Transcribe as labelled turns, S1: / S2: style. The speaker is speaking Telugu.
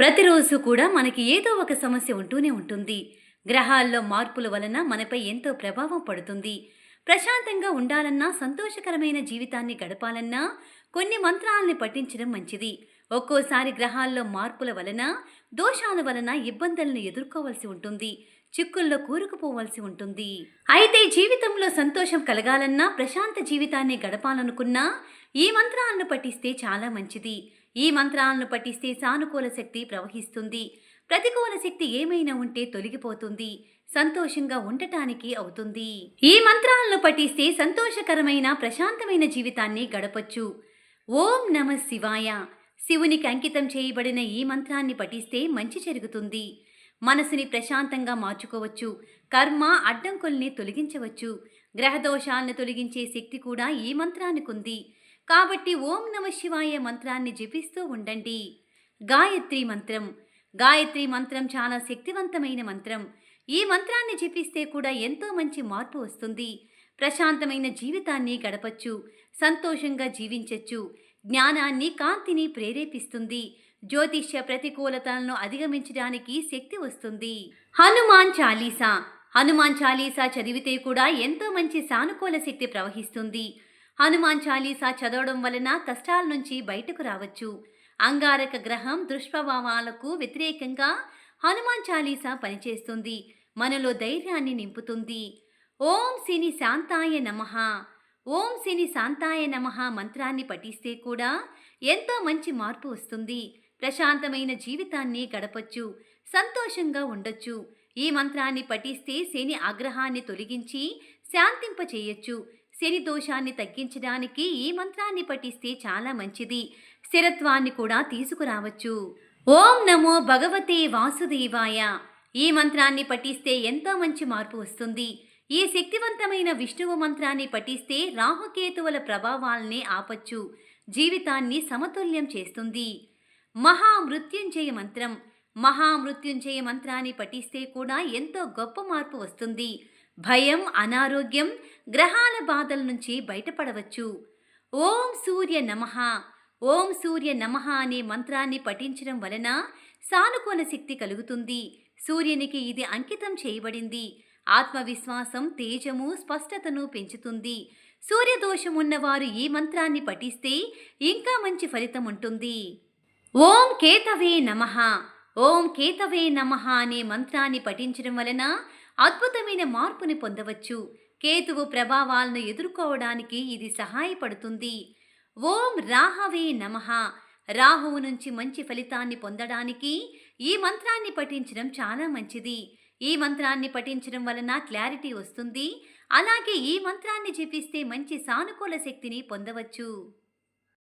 S1: ప్రతిరోజు కూడా మనకి ఏదో ఒక సమస్య ఉంటూనే ఉంటుంది. గ్రహాల్లో మార్పుల వలన మనపై ఎంతో ప్రభావం పడుతుంది. ప్రశాంతంగా ఉండాలన్నా సంతోషకరమైన జీవితాన్ని గడపాలన్నా కొన్ని మంత్రాలని పఠించడం మంచిది. ఒక్కోసారి గ్రహాల్లో మార్పుల వలన దోషాల వలన ఇబ్బందులను ఎదుర్కోవలసి ఉంటుంది. చిక్కుల్లో కూరుకుపోవలసి ఉంటుంది. అయితే జీవితంలో సంతోషం కలగాలన్నా ప్రశాంత జీవితాన్ని గడపాలనుకున్నా ఈ మంత్రాలను పఠిస్తే చాలా మంచిది. ఈ మంత్రాలను పఠిస్తే సానుకూల శక్తి ప్రవహిస్తుంది. ప్రతికూల శక్తి ఏమైనా ఉంటే తొలగిపోతుంది. సంతోషంగా ఉండటానికి అవుతుంది. ఈ మంత్రాలను పఠిస్తే సంతోషకరమైన ప్రశాంతమైన జీవితాన్ని గడపచ్చు. ఓం నమ శివాయ. శివునికి అంకితం చేయబడిన ఈ మంత్రాన్ని పఠిస్తే మంచి జరుగుతుంది. మనసుని ప్రశాంతంగా మార్చుకోవచ్చు. కర్మ అడ్డంకుల్ని తొలగించవచ్చు. గ్రహదోషాలను తొలగించే శక్తి కూడా ఈ మంత్రానికి ఉంది కాబట్టి ఓం నమ శివాయ మంత్రాన్ని జపిస్తూ ఉండండి. గాయత్రి మంత్రం. గాయత్రి మంత్రం చాలా శక్తివంతమైన మంత్రం. ఈ మంత్రాన్ని జపిస్తే కూడా ఎంతో మంచి మార్పు వస్తుంది. ప్రశాంతమైన జీవితాన్ని గడపచ్చు. సంతోషంగా జీవించచ్చు. జ్ఞానాన్ని కాంతిని ప్రేరేపిస్తుంది. జ్యోతిష్య ప్రతికూలతలను అధిగమించడానికి శక్తి వస్తుంది. హనుమాన్ చాలీసా. హనుమాన్ చాలీసా చదివితే కూడా ఎంతో మంచి సానుకూల శక్తి ప్రవహిస్తుంది. హనుమాన్ చాలీసా చదవడం వలన కష్టాల నుంచి బయటకు రావచ్చు. అంగారక గ్రహం దుష్ప్రభావాలకు వ్యతిరేకంగా హనుమాన్ చాలీసా పనిచేస్తుంది. మనలో ధైర్యాన్ని నింపుతుంది. ఓం శని శాంతాయ నమః. ఓం శని శాంతాయ నమః మంత్రాన్ని పఠిస్తే కూడా ఎంతో మంచి మార్పు వస్తుంది. ప్రశాంతమైన జీవితాన్ని గడపచ్చు. సంతోషంగా ఉండొచ్చు. ఈ మంత్రాన్ని పఠిస్తే శని ఆగ్రహాన్ని తొలగించి శాంతింపచేయచ్చు. శని దోషాన్ని తగ్గించడానికి ఈ మంత్రాన్ని పఠిస్తే చాలా మంచిది. స్థిరత్వాన్ని కూడా తీసుకురావచ్చు. ఓం నమో భగవతే వాసుదేవాయ. ఈ మంత్రాన్ని పఠిస్తే ఎంతో మంచి మార్పు వస్తుంది. ఈ శక్తివంతమైన విష్ణువు మంత్రాన్ని పఠిస్తే రాహుకేతువుల ప్రభావాల్ని ఆపచ్చు. జీవితాన్ని సమతుల్యం చేస్తుంది. మహామృత్యుంజయ మంత్రం. మహామృత్యుంజయ మంత్రాన్ని పఠిస్తే కూడా ఎంతో గొప్ప మార్పు వస్తుంది. భయం అనారోగ్యం గ్రహాల బాధల నుంచి బయటపడవచ్చు. ఓం సూర్య నమః. ఓం సూర్య నమః అనే మంత్రాన్ని పఠించడం వలన సానుకూల శక్తి కలుగుతుంది. సూర్యునికి ఇది అంకితం చేయబడింది. ఆత్మవిశ్వాసం తేజము స్పష్టతను పెంచుతుంది. సూర్యదోషం ఉన్నవారు ఈ మంత్రాన్ని పఠిస్తే ఇంకా మంచి ఫలితం ఉంటుంది. ఓం కేతవే నమః. ఓం కేతవే నమః అనే మంత్రాన్ని పఠించడం వలన అద్భుతమైన మార్పుని పొందవచ్చు. కేతువు ప్రభావాలను ఎదుర్కోవడానికి ఇది సహాయపడుతుంది. ఓం రాహవే నమః. రాహువు నుంచి మంచి ఫలితాన్ని పొందడానికి ఈ మంత్రాన్ని పఠించడం చాలా మంచిది. ఈ మంత్రాన్ని పఠించడం వలన క్లారిటీ వస్తుంది. అలాగే ఈ మంత్రాన్ని జపిస్తే మంచి సానుకూల శక్తిని పొందవచ్చు.